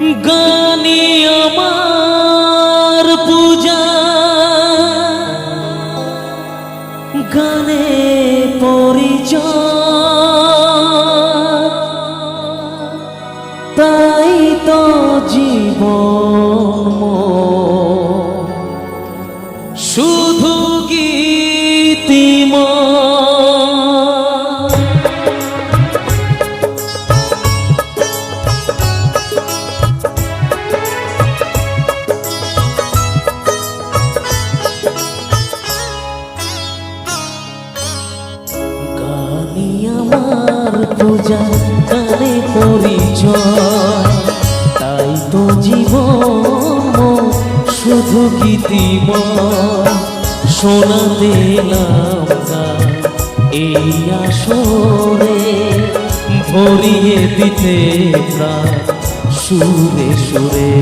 গানি আমার আমার পূজা গানে পরিচয়। তাই তো জীবন শুধু গীতিময় শোনা দিলাম এই আসরে ভরিয়ে দিতে সুরে সুরে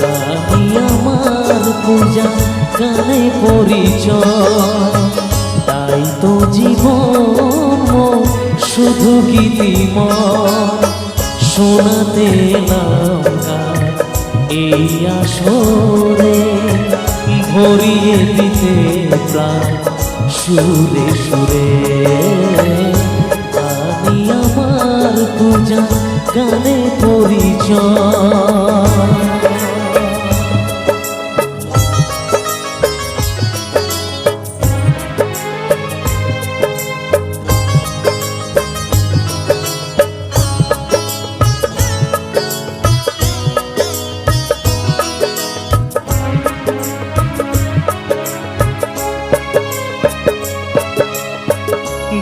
গানি আমার পূজা গানে পরিচয়। তাই তো জীবন শুধু গীতিময়। শোনাতে নাম এই আসরে ভরিয়ে দিতে প্রাণ। সুরে সুরে আমি আমার পূজা, গানে পরিচয়।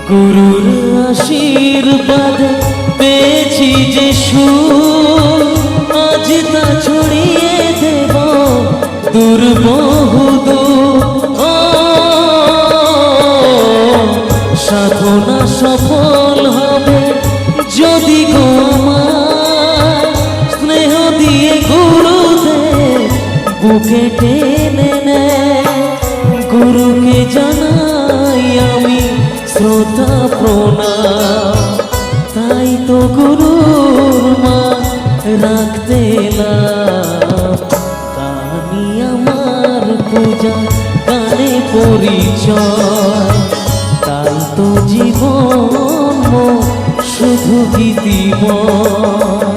গুরুর আশীর্বাদ পেয়েছি যে সুর। আজ তা ছড়িয়ে দেব দূর বহুদূর ও, সাধনা সফল হবে যদি গো আমার। স্নেহ দিয়ে গুরুদেব বুকে শ্রোতা প্রণা। তাই তো গুরুর মা রাখতে না। কানি আমার পূজা, কানে পরিচয়। তাই তো জীবন শুধু গীতিময়।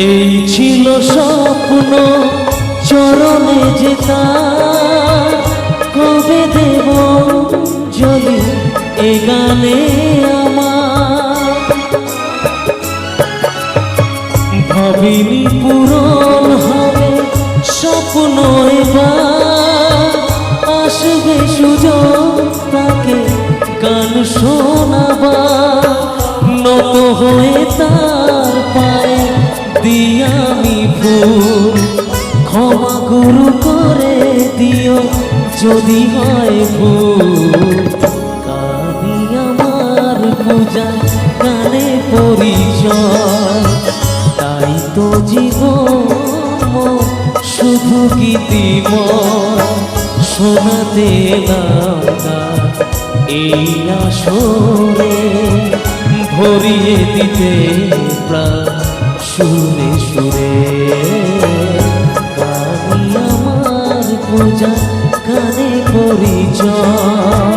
এই ছিল স্বপ্ন চরণে যেতা কবে দেব জলি এ গানে আমার? ভাবিনি পূরণ দিয়ামি ফুল, ক্ষমা গুরু করে দিও যদি হয় ভুল। কানি আমার পূজা, কানে পরিচয়। তাই তো জীবন শুধু গীতিময়। শোনাতে নাম এই আসরে ভরিয়ে দিতে প্রাণ। সুরে সুরে কানি আমার পূজা কানে পরিচয়।